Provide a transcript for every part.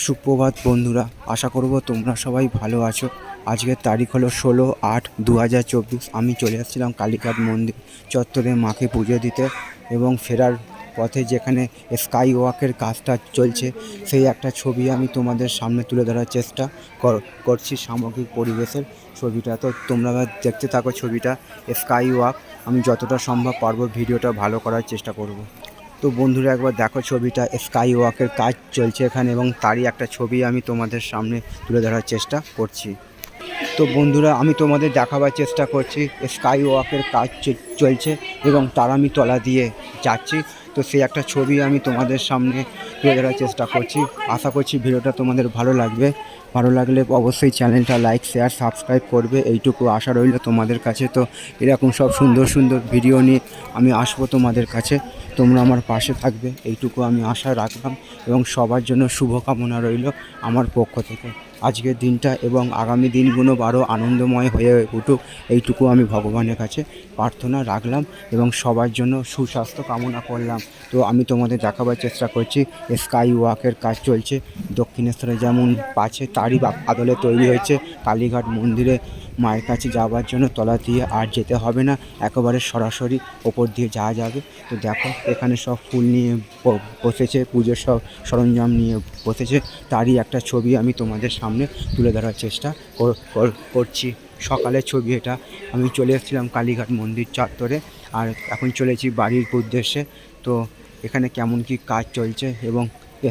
সুপ্রভাত বন্ধুরা, আশা করব তোমরা সবাই ভালো আছো। আজকের তারিখ হলো ষোলো আট দু হাজার চব্বিশ। আমি চলে আসছিলাম কালীঘাট মন্দির চত্বরে মাকে পুজো দিতে এবং ফেরার পথে যেখানে স্কাই ওয়াকের কাজটা চলছে, সেই একটা ছবি আমি তোমাদের সামনে তুলে ধরার চেষ্টা কর- করছি সামগ্রিক পরিবেশের ছবিটা। তো তোমরা দেখতে থাকো ছবিটা স্কাই ওয়াক আমি যতটা সম্ভব পারব ভিডিওটা ভালো করার চেষ্টা করব। তো বন্ধুরা একবার দেখো ছবিটা স্কাই ওয়াকের কাজ চলছে এখানে এবং তারই একটা ছবি আমি তোমাদের সামনে তুলে ধরার চেষ্টা করছি। তো বন্ধুরা আমি তোমাদের দেখাবার চেষ্টা করছি স্কাই ওয়াকের কাজ চলছে এবং তার আমি তলা দিয়ে যাচ্ছি। তো সেই একটা ছবি আমি তোমাদের সামনে তুলে ধরার চেষ্টা করছি। আশা করছি ভিডিওটা তোমাদের ভালো লাগবে। ভালো লাগলে অবশ্যই চ্যানেলটা লাইক শেয়ার সাবস্ক্রাইব করবে, এইটুকু আশা রইল তোমাদের কাছে। তো এরকম সব সুন্দর সুন্দর ভিডিও নিয়ে আমি আসব তোমাদের কাছে। তোমরা আমার পাশে থাকবে, এইটুকু আমি আশা রাখলাম এবং সবার জন্য শুভকামনা রইল আমার পক্ষ থেকে। আজকের দিনটা এবং আগামী দিনগুলো আরও আনন্দময় হয়ে উঠুক, এইটুকু আমি ভগবানের কাছে প্রার্থনা রাখলাম এবং সবার জন্য সুস্বাস্থ্য কামনা করলাম। তো আমি তোমাদের দেখাবার চেষ্টা করছি স্কাই ওয়াকের কাজ চলছে। দক্ষিণেশ্বরে যেমন পাচ্ছে তারই আদলে তৈরি হয়েছে কালীঘাট মন্দিরে। মায়ের কাছে যাওয়ার জন্য তলা দিয়ে আর যেতে হবে না, একেবারে সরাসরি ওপর দিয়ে যাওয়া যাবে। তো দেখো, এখানে সব ফুল নিয়ে বসেছে, পুজোর সব সরঞ্জাম নিয়ে বসেছে। তারই একটা ছবি আমি তোমাদের সামনে তুলে ধরার চেষ্টা কর- কর- করছি। সকালের ছবি এটা। আমি চলে এসেছিলাম কালীঘাট মন্দির চত্বরে, আর এখন চলেছি বাড়ির উদ্দেশ্যে। তো এখানে কেমন কি কাজ চলছে এবং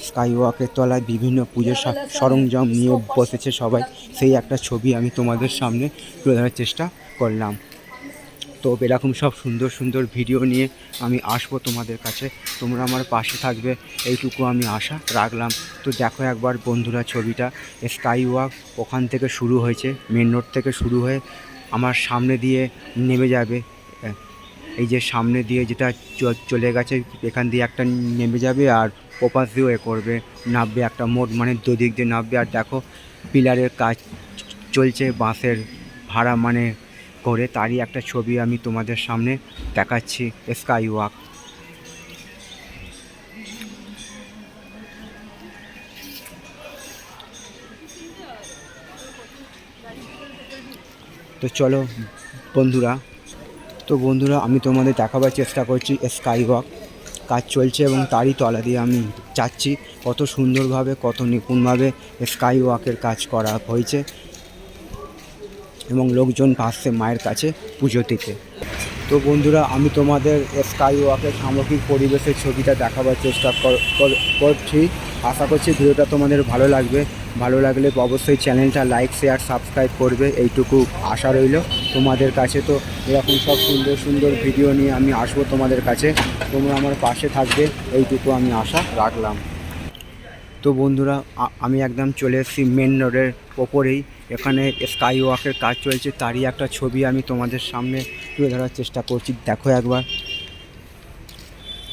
স্কাই ওয়াকের তলায় বিভিন্ন পুজোর সরঞ্জাম নিয়ে বসেছে সবাই। সেই একটা ছবি আমি তোমাদের সামনে তুলে ধরার চেষ্টা করলাম। তো এরকম সব সুন্দর সুন্দর ভিডিও নিয়ে আমি আসব তোমাদের কাছে। তোমরা আমার পাশে থাকবে, এইটুকু আমি আশা রাখলাম। তো দেখো একবার বন্ধুরা ছবিটা। স্কাই ওয়াক ওখান থেকে শুরু হয়েছে মেন রোড থেকে শুরু হয়ে আমার সামনে দিয়ে নেমে যাবে। এই যে সামনে দিয়ে যেটা চলে গেছে, এখান দিয়ে একটা নেমে যাবে আর ওপাশ দিয়েও এ করবে। নামবে একটা মোট মানে দুদিক দিয়ে নামবে। আর দেখো, পিলারের কাজ চলছে, বাঁশের ভাড়া মানে করে। তারই একটা ছবি আমি তোমাদের সামনে দেখাচ্ছি স্কাই ওয়াক তো চলো, বন্ধুরা। তো বন্ধুরা, আমি তোমাদের দেখাবার চেষ্টা করছি স্কাই ওয়াক কাজ চলছে এবং তারই তলা দিয়ে আমি যাচ্ছি। কত সুন্দরভাবে, কত নিপুণভাবে স্কাই ওয়াকের কাজ করা হয়েছে এবং লোকজন আসছে মায়ের কাছে পুজো দিতে। তো বন্ধুরা, আমি তোমাদের স্কাই ওয়াকের সামগ্রিক পরিবেশের ছবিটা দেখাবার চেষ্টা কর- কর- করছি। আশা করছি ভিডিওটা তোমাদের ভালো লাগবে। ভালো লাগলে অবশ্যই চ্যানেলটা লাইক শেয়ার সাবস্ক্রাইব করবে। এইটুকু আশা রইল। তোমাদের কাছে তো এরকম সব সুন্দর সুন্দর ভিডিও নিয়ে আমি আসব তোমাদের কাছে। তোমরা আমার পাশে থাকবে। এইটুকু আমি আশা রাখলাম। তো বন্ধুরা আমি একদম চলে এসেছি মেন রোডের ওপরেই। এখানে স্কাই ওয়াকের কাজ চলছে। তারই একটা ছবি আমি তোমাদের সামনে তুলে ধরার চেষ্টা করছি। দেখো একবার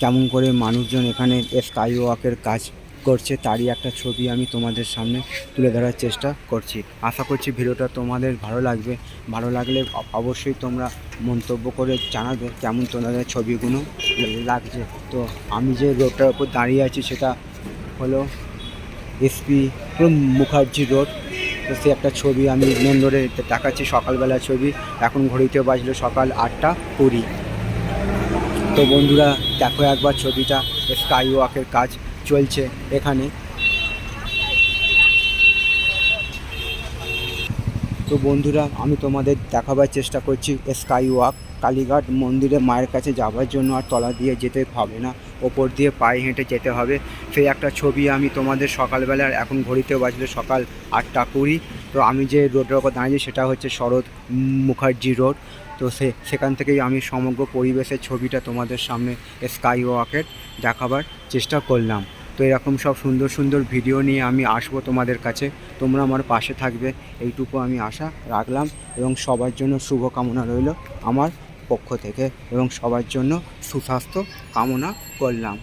কেমন করে মানুষজন এখানে স্কাই ওয়াকের কাজ করছে। তারই একটা ছবি আমি তোমাদের সামনে তুলে ধরার চেষ্টা করছি। আশা করছি ভিডিওটা তোমাদের ভালো লাগবে। ভালো লাগলে অবশ্যই তোমরা মন্তব্য করে জানাবে কেমন তোমাদের ছবিগুলো লাগছে। তো আমি যে রোডটার উপর দাঁড়িয়ে আছি সেটা হলো এসপি মুখার্জি রোড। তো সে একটা ছবি, আমি মেন রোডে দেখাচ্ছি সকালবেলা ছবি, এখন ঘড়িতে বাজলো সকাল আটটা কুড়ি। তো বন্ধুরা, দেখো একবার ছবিটা স্কাই ওয়াকের কাজ চলছে এখানে। তো বন্ধুরা, আমি তোমাদের দেখাবার চেষ্টা করছি স্কাই ওয়াক কালীঘাট মন্দিরে মায়ের কাছে যাওয়ার জন্য আর তলা দিয়ে যেতে হবে না। ওপর দিয়ে পায়ে হেঁটে যেতে হবে। সেই একটা ছবি আমি তোমাদের সকালবেলার এখন ঘড়িতে বাজলে সকাল আটটা কুড়ি। তো আমি যে রোডের ওপর দাঁড়িয়েছি সেটা হচ্ছে শরৎ মুখার্জি রোড। তো সে, সেখান থেকেই আমি সমগ্র পরিবেশের ছবিটা তোমাদের সামনে স্কাই ওয়াকের দেখাবার চেষ্টা করলাম। তো এরকম সব সুন্দর সুন্দর ভিডিও নিয়ে আমি আসব তোমাদের কাছে। তোমরা আমার পাশে থাকবে। এইটুকু আমি আশা রাখলাম এবং সবার জন্য শুভকামনা রইল আমার পক্ষ থেকে এবং সবার জন্য সুস্বাস্থ্য কামনা করলাম।